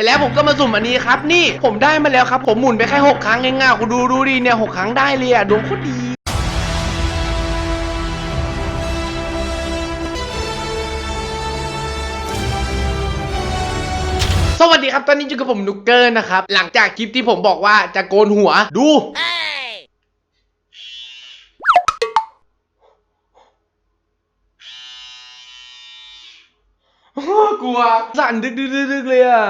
สร็จแล้วผมก็มาสุ่มอันนี้ครับ นี่ผมได้มาแล้วครับ ผมหมุนไปแค่หกครั้งเองอะคุณดูดูดิเนี่ยหกครั้งได้เลยอะดวงโคตรดีสวัสดีครับ ตอนนี้อยู่กับผมนุกเกอร์นะครับ หลังจากคลิปที่ผมบอกว่าจะโกนหัวดู กลัว สั่นดึกดึกดึกดึกเลยอะ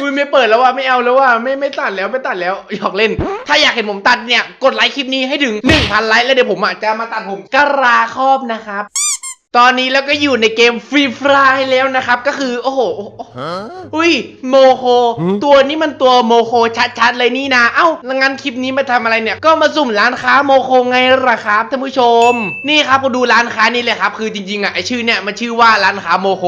อุ้ยไม่เปิดแล้วว่ะไม่เอาแล้วว่ะไม่ไม่ตัดแล้วไม่ตัดแล้วหยอกเล่น ถ้าอยากเห็นผมตัดเนี่ยกดไลค์คลิปนี้ให้ถึง 1,000ไลค์แล้วเดี๋ยวผมอะจะมาตัดผมกราครอบนะครับ ตอนนี้แล้วก็อยู่ในเกมฟรีฟรายแล้วนะครับ ก็คือโอ้โหโอ้โหอุ้ยโมโค ตัวนี้มันตัวโมโคชัดๆเลยนี่นะ เอ้าแล้วงั้นคลิปนี้มาทำอะไรเนี่ย ก็มาสุ่มร้านค้าโมโคไงล่ะครับท่านผู้ชม นี่ครับมาดูร้านค้านี่เลยครับ คือจริงๆอะไอชื่อเนี่ยมันชื่อว่าร้านค้าโมโค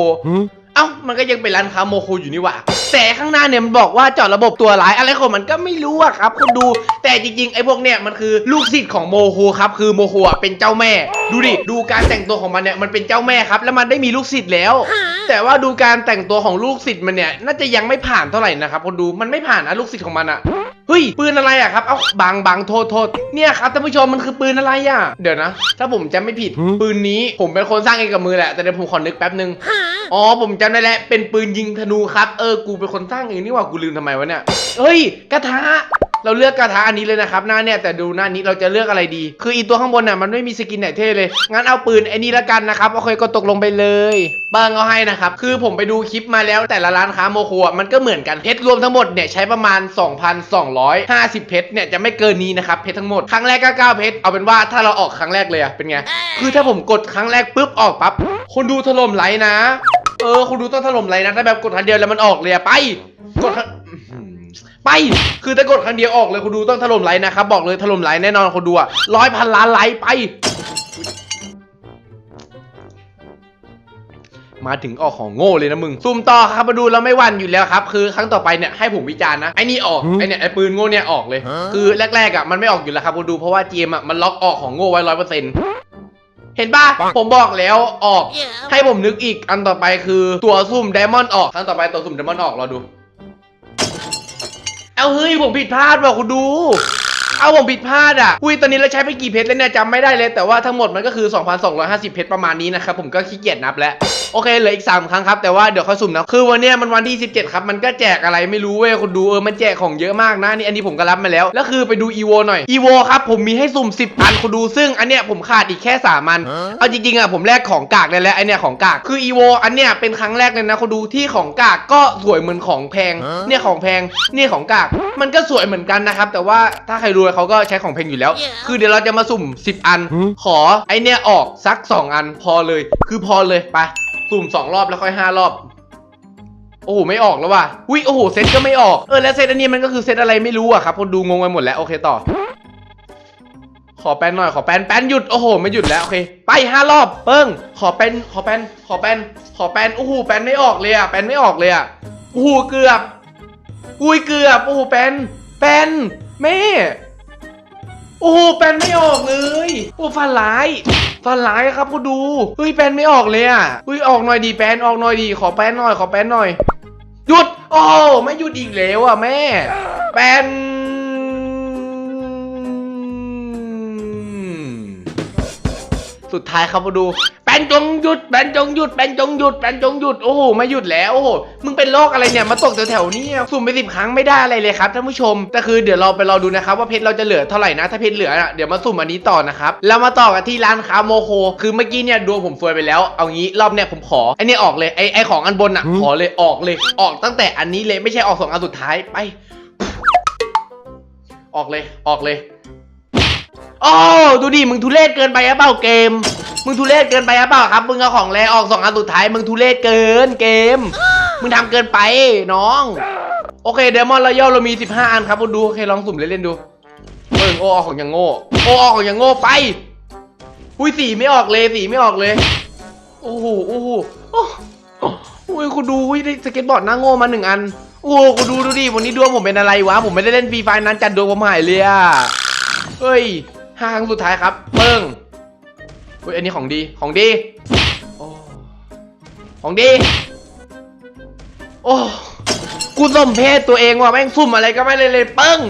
เอ้ามันก็ยังเป็นร้านค้าโมโคอยู่นี่หว่าแต่ข้างหน้าเนี่ยมันบอกว่าเจาะระบบตัวร้ายอะไรของมันก็ไม่รู้อะครับคุณดูแต่จริงๆไอ้พวกเนี่ยมันคือลูกศิษย์ของโมโคครับคือโมโคอะเป็นเจ้าแม่ ดูดิดูการแต่งตัวของมันเนี่ยมันเป็นเจ้าแม่ครับแล้วมันได้มีลูกศิษย์แล้ว แต่ว่าดูการแต่งตัวของลูกศิษย์มันเนี่ยน่าจะยังไม่ผ่านเท่าไหร่นะครับคุณดูมันไม่ผ่านนะลูกศิษย์ของมันอะ เฮ้ยปืนอะไรอะครับ เอ้าบางบางโทษโทษเนี่ยครับท่านผู้ชมมันคือปืนอะไรอะเดี๋ยวนะ ถ้าผมจำไม่ผิด ปืนนี้ผมเป็นคนสร้างเองกับมือแหละ แต่เดี๋ยวผมขอนึกแป๊บนึง อ๋อผมจำได้แล้วเป็นปืนยิงธนูครับ เออกูเป็นคนสร้างเองนี่หว่ากูลืมทำไมวะเนี่ย เฮ้ยกระทะ เราเลือกกระทะอันนี้เลยนะครับหน้าเนี่ยแต่ดูหน้านี้เราจะเลือกอะไรดี คืออีตัวข้างบนน่ะมันไม่มีสกินไหนเท่เลยงั้นเอาปืนไอ้นี่ละกันนะครับโอเคก็ตกลงไปเลยเบิ้งเอาให้นะครับคือผมไปดูคลิปมาแล้วแต่ละร้านค้าโมโคมันก็เหมือนกันเพชรรวมทั้งหมดเนี่ยใช้ประมาณ 2,250 เพชรเนี่ยจะไม่เกินนี้นะครับเพชรทั้งหมดครั้งแรกก็9เพชรเอาเป็นว่าถ้าเราออกครั้งแรกเลยอะเป็นไงคือถ้าผมกดครั้งแรกปุ๊บออกปั๊บคนดูถล่มไลค์นะ เออคุณดูต้องถล่มไลค์นะถ้าแบบกดครั้งเดียวแล้วมันออกเลยอะไปกดครั้ง ไป คือถ้ากดครั้งเดียวออกเลยคุณดูต้องถล่มไลค์นะครับ บอกเลยถล่มไลค์แน่นอนคุณดูอะร้อยพันล้านไลค์ไป มาถึงออกของโง่เลยนะมึงซุ่มต่อครับมาดูเราไม่หวันอยู่แล้วครับ คือครั้งต่อไปเนี่ยให้ผมวิจารณ์นะไอ้นี่ออกไอ้เนี่ยไอ้ปืนโง่เนี่ยออกเลย คือแรกๆอะมันไม่ออกอยู่แล้วครับคุณดูเพราะว่าเจมอะมันล็อกออกของโง่ไว้ร้อยเปอร์เซ็นต์เห็นปะผมบอกแล้วออก ให้ผมนึกอีก อันต่อไปคือตัวซุ่มไดมอนด์ออกครั้งต่อไปตัวซุ่มไดมอนด์ออกรอดู เอาเฮ้ยผมผิดพลาดว่ะคุณดู เอาผมผิดพลาดอะอุ้ยตอนนี้เราใช้ไปกี่เพชรแล้วเนี่ยจำไม่ได้เลย แต่ว่าทั้งหมดมันก็คือ 2,250 เพชรประมาณนี้นะครับผมก็ขี้เกียจนับแล้วโอเคเหลืออีก 3 ครั้งครับ แต่ว่าเดี๋ยวค่อยสุ่มนะคือวันเนี้ยมันวันที่ 17 ครับ มันก็แจกอะไรไม่รู้เว้ยคุณดูเออมันแจกของเยอะมากนะนี่อันนี้ผมก็รับมาแล้ว แล้วคือไปดูอีโวหน่อยอีโวครับผมมีให้สุ่ม 10 อันคุณดูซึ่งอันเนี้ยผมขาดอีกแค่3อันเอาจริงๆอะผมแลกของกากได้แล้วไอเนี้ยของกากคืออีโวอันเนี้ยเป็นครั้งแรกเลยนะคุณดูที่ของกากก็สวยเหมือนของแพงเนี่ยของแพงเนี่ยของกากมันก็สวยเหมือนกันนะครับแต่ว่าถ้าใครรวยเขาก็ใช้ของแพงอยู่แล้ว คือเดี๋ยวเราจะมาสุ่ม 10 อัน ขอไอเนี้ยออกสัก 2 อันพอเลย คือพอเลยไปสุ่ม 2 รอบแล้วค่อย 5 รอบ โอ้โหไม่ออกแล้วว่ะอุ้ยโอ้โหเซตก็ไม่ออก เออแล้วเซตอันนี้มันก็คือเซตอะไรไม่รู้อะครับคนดูงงไปหมดแล้วโอเคต่อ ขอแป้นหน่อยขอแป้นแป้นหยุดโอ้โหไม่หยุดแล้วโอเค ไปห้ารอบเปิ้งขอแป้นขอแป้นขอแป้นขอแป้นโอ้โหแป้นไม่ออกเลยอะแป้นไม่ออกเลยอะโอ้โหเกือบอุ้ยเกือบโอ้โหแป้นแป้นแม่ โอ้โหแป้นไม่ออกเลย โอ้ฟันร้ายฟันร้ายครับคุณดูเฮ้ยแป้นไม่ออกเลยอะเฮ้ยออกหน่อยดีแป้นออกหน่อยดีขอแป้นหน่อยขอแป้นหน่อยหยุด โอ้ไม่หยุดอีกแล้วอะแม่ แป้นสุดท้ายครับมาดู นจงหยุดแป้นจงหยุดแป้นจงหยุดแป้นจงหยุดโอ้โหไม่หยุดแล้วโอ้โหมึงเป็นโรคอะไรเนี่ยมาตกแถวๆนี้สุ่มไปสิบครั้งไม่ได้อะไรเลยครับท่านผู้ชมแต่คือเดี๋ยวเราไปรอดูนะครับว่าเพชรเราจะเหลือเท่าไหร่นะถ้าเพชรเหลืออะเดี๋ยวมาสุ่มอันนี้ต่อนะครับแล้วมาต่อกันที่ร้านค้าโมโคคือเมื่อกี้เนี่ยดวงผมซวยไปแล้ว เอางี้รอบเนี่ยผมขอไอ้นี่ออกเลยไอ้ไอ้ของอันบนอะขอเลยออกเลยออกตั้งแต่อันนี้เลยไม่ใช่ออกสองอันสุดท้ายไป ออกเลยออกเลย โอ้ดูดิมึงทุเรศเกินไปหรือเปล่าเกม มึงทุเรศเกินไปหรือเปล่าครับมึงเอาของแรออกสองอันสุดท้ายมึงทุเรศเกินเกม มึงทำเกินไปน้อง โอเคเดมอนเราย่อเรามี 15 อันครับคุณดูโอเคลองสุ่มเล่นๆดูเปิงโอออกของย่างโง่โอออกของย่างโง่ไปอุ้ยสีไม่ออกเลยสีไม่ออกเลย โอ้โหโอ้โหโอ้โหอุ้ยคุณดูอุ้ยได้สเก็ตบอร์ดหน้าโง่มาหนึ่งอันโอ้โหคุณดูดูดิวันนี้ดวงผมเป็นอะไรวะผมไม่ได้เล่นฟรีไฟนั้นจัดดวงผมหายเลยอะเฮ้ย ห้าครั้งสุดท้ายครับเปิ้งอุ้ยอันนี้ของดีของดีโอ้ของดี โอ้กูสมเพศตัวเองว่ะแม่งซุ่มอะไรก็ไม่เลยเลยเปิ้ง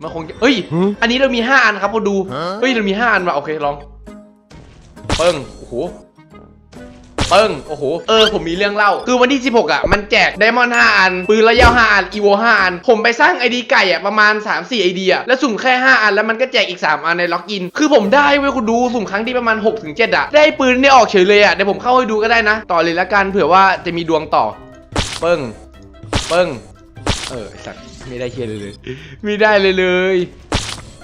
มันคงจะเฮ้ย อันนี้เรามีห้าอันครับพอดู เฮ้ยเรามีห้าอันว่ะโอเคลอง เปิ้งโอ้โห เปิ้งโอ้โหเออผมมีเรื่องเล่า คือวันที่ 16 อะ มันแจกไดมอนด์5อัน ปืนระยะ5อันอีโว5อัน ผมไปสร้างไอดีไก่อะ ประมาณ 3-4ไอเดียแล้วสุ่มแค่ 5 อัน แล้วมันก็แจกอีก 3 อันในล็อกอิน คือผมได้เว้ยคุณดูสุ่มครั้งที่ประมาณ 6-7อะ ได้ปืนนี่ออกเฉยเลยอะ เดี๋ยวผมเข้าให้ดูก็ได้นะ ต่อเลยละกันเผื่อว่าจะมีดวงต่อ เปิ้งเปิ้งเออไอ้สัตว์ไม่ได้เชียเลยเลยไม่ได้เลยเลย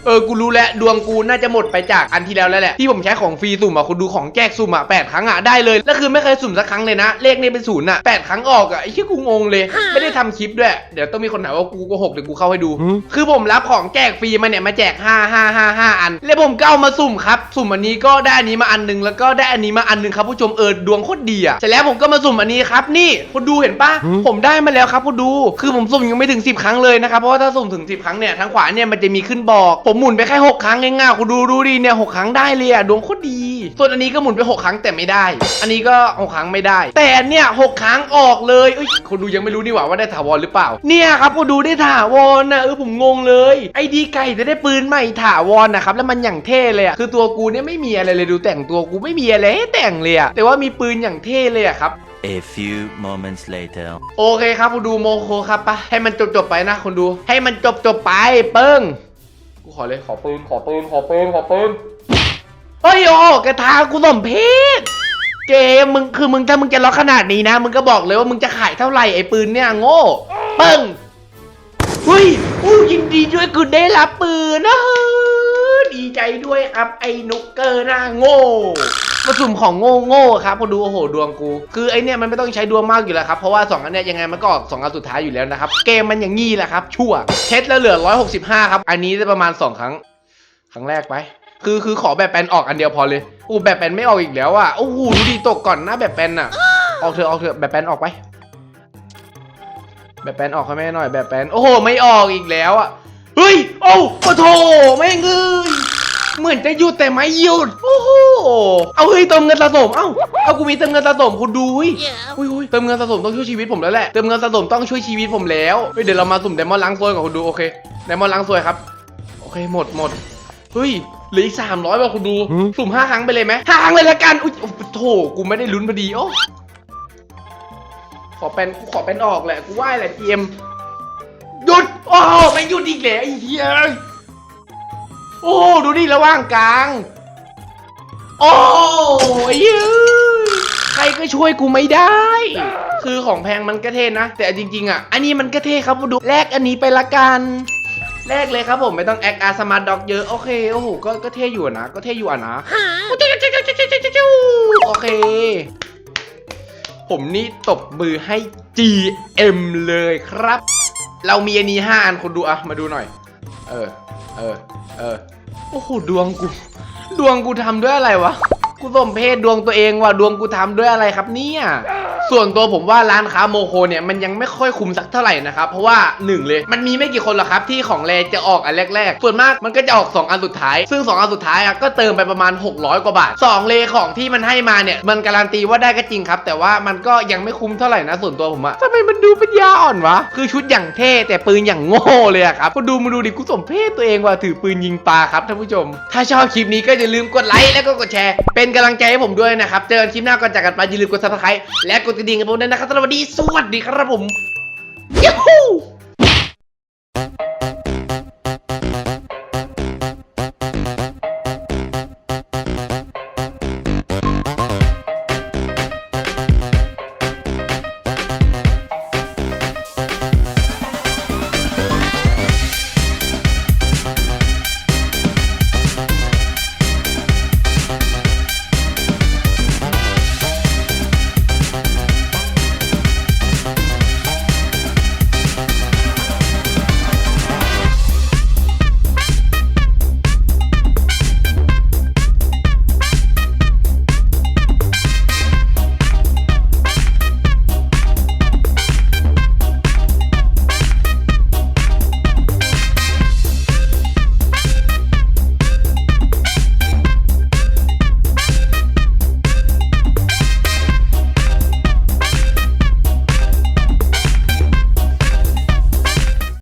เออ กูรู้แล้วดวงกูน่าจะหมดไปจากอันที่แล้วแล้วแหละที่ผมใช้ของฟรีสุ่มอะคุณดูของแจกสุ่มอะแปดครั้งอะได้เลยแล้วคือไม่เคยสุ่มสักครั้งเลยนะ เลขนี่เป็นศูนย์อะแปดครั้งออกอะไอ้ที่กูงงเลย ไม่ได้ทำคลิปด้วย เดี๋ยวต้องมีคนถามว่ากูโกหกเดี๋ยวกูเข้าให้ดูคือผมรับของแจกฟรีมาเนี่ยมาแจก 5 5 5 5 อัน แล้วผมก็เอามาสุ่มครับ สุ่มอันนี้ก็ได้อันนี้มาอันหนึงแล้วก็ได้อันนี้มาอันหนึงครับผู้ชมเออดวงโคตรดีอะเสร็จแล้วผมก็มาสุ่มอันนี้ครับนี่คุณดูเห็นปะผมได้มาแล้วครับคุณดู คือผมสุ่มยังไม่ถึง 10 ครั้งเลยนะครับเพราะว่าถ้าสุ่มถึง 10 ครั้งเนี่ยทางขวาเนี่ยมันจะมีขึ้นบอก ผมหมุนไปแค่6ครั้งเองอะคุณดูดูดิเนี่ยหกครั้งได้เลยอะดวงโคตรดี ส่วนอันนี้ก็หมุนไป6ครั้งแต่ไม่ได้ อันนี้ก็หกครั้งไม่ได้ แต่อันเนี่ยหกครั้งออกเลยเอ้ยคนดูยังไม่รู้นี่หว่าว่าได้ถาวรหรือเปล่า เนี่ยครับคนดูได้ถาวรนะเออผมงงเลยไอดีไก่จะได้ปืนใหม่ถาวรนะครับแล้วมันอย่างเท่เลยอะคือตัวกูเนี่ยไม่มีอะไรเลยดูแต่งตัวกูไม่มีอะไรให้แต่งเลยอะแต่ว่ามีปืนอย่างเท่เลยอะครับ A few moments later. โอเคครับคุณดูโมโคครับปะให้มันจบจบๆไปนะคุณดู ให้มันจบจบๆไปเปิ้งกู ขอเลยขอปืนขอปืนขอปืนขอปืนเฮ้ยโอ้กระทากูสมเพศเกมมึงคือมึงถ้ามึงจะล็อกขนาดนี้นะ มึงก็บอกเลยว่ามึงจะขายเท่าไหร่ไอ้ปืนเนี่ยโง่เปิ้งเฮ้ยอู้ยินดีด้วยกูได้รับปืนนะฮ้ยดีใจด้วยครับไอ้นุกเกอร์หน้าโง่ มาสุ่มของโง่โง่ครับพอดูโอ้โหดวงกู คือไอเนี่ยมันไม่ต้องใช้ดวงมากอยู่แล้วครับเพราะว่า2อันเนี้ยยังไงมันก็ออก2อันสุดท้ายอยู่แล้วนะครับเกมมันอย่างงี้แหละครับชั่วเทสแล้วเหลือ 165 ครับ อันนี้ได้ประมาณ 2 ครั้ง ครั้งแรกไป คือคือขอแบบแปนออกอันเดียวพอเลยอู้แบบแปนไม่ออกอีกแล้วอะโอ้โหดูดีตกก่อนนะแบบแปนอะออกเถอะออกเถอะแบบแปนออกไป แบบแปนออกให้แม่หน่อยแบบแปนโอ้โหไม่ออกอีกแล้วอะเฮ้ยโอ้โอ้โถแม่งเอ้ย เหมือนจะหยุดแต่ไม่หยุดโอ้โหเอาเฮ้ยเติมเงินสะสมเอ้าเอากูมีเติมเงินสะสมคุณดูเฮ้ยอุ้ยอุ้ยเติมเงินสะสมต้องช่วยชีวิตผมแล้วแหละเติมเงินสะสมต้องช่วยชีวิตผมแล้วเฮ้ยเดี๋ยวเรามาสุ่มไดมอนด์ล้างซวยกับคุณดูโอเคไดมอนด์ล้างซวยครับโอเคหมดหมดเฮ้ยเหลืออีกสามร้อยป่ะคุณดูสุ่มห้าครั้งไปเลยไหมห้าครั้งเลยละกันอุ้ยโถกูไม่ได้ลุ้นพอดีโอ้ขอเป็นกูขอเป็นออกแหละกูไหว้แหละเอ็มหยุดโอ้โหไม่งหยุดอีกแล้วไอ้เหี้ย โอ้ดูดิระหว่างกลางโอ้ยเอ้ยใครก็ช่วยกูไม่ได้ คือของแพงมันก็เท่นะ แต่จริง ๆ อะ อันนี้มันก็เท่ครับมาดูแลกอันนี้ไปละกันแลกเลยครับผมไม่ต้องแอคอาร์สมาร์ทด็อกเยอะ โอเค โอ้โหก็ก็เท่อยู่อะนะ ก็เท่อยู่อะนะ โอเค ผมนี่ตบมือให้ GM เลยครับ เรามีอันนี้ห้าอันคุณดูอะมาดูหน่อย เออ เออ เออ โอ้โห ดวงกู ดวงกูทำด้วยอะไรวะ กูสมเพศดวงตัวเองว่ะ ดวงกูทำด้วยอะไรครับเนี่ย ส่วนตัวผมว่าร้านค้าโมโคเนี่ยมันยังไม่ค่อยคุ้มสักเท่าไหร่นะครับ เพราะว่าหนึ่งเลย มันมีไม่กี่คนหรอกครับที่ของแรจะออกอันแรก ๆ ส่วนมากมันก็จะออก 2 อันสุดท้าย ซึ่ง 2 อันสุดท้ายอะก็เติมไปประมาณ 600 กว่าบาท 2 เลของที่มันให้มาเนี่ย มันการันตีว่าได้ก็จริงครับ แต่ว่ามันก็ยังไม่คุ้มเท่าไหร่นะส่วนตัวผมอะทำไมมันดูเป็นยาอ่อนวะคือชุดอย่างเท่แต่ปืนอย่างโง่เลยอะครับก็ดูมาดูดิกูสมเพศตัวเองว่าถือปืนยิงปลาครับท่านผู้ชม ถ้าชอบคลิปนี้ก็อย่าลืมกดไลค์แล้วก็กดแชร์เป็นกำลังใจให้ผมด้วยนะครับเจอกันคลิปหน้าก่อนจากกันไปอย่าลืมกดซับสไครต์และกดกระดิ่งกันผมด้วยนะครับสวัสดีสวัสดีครับผมยูฮู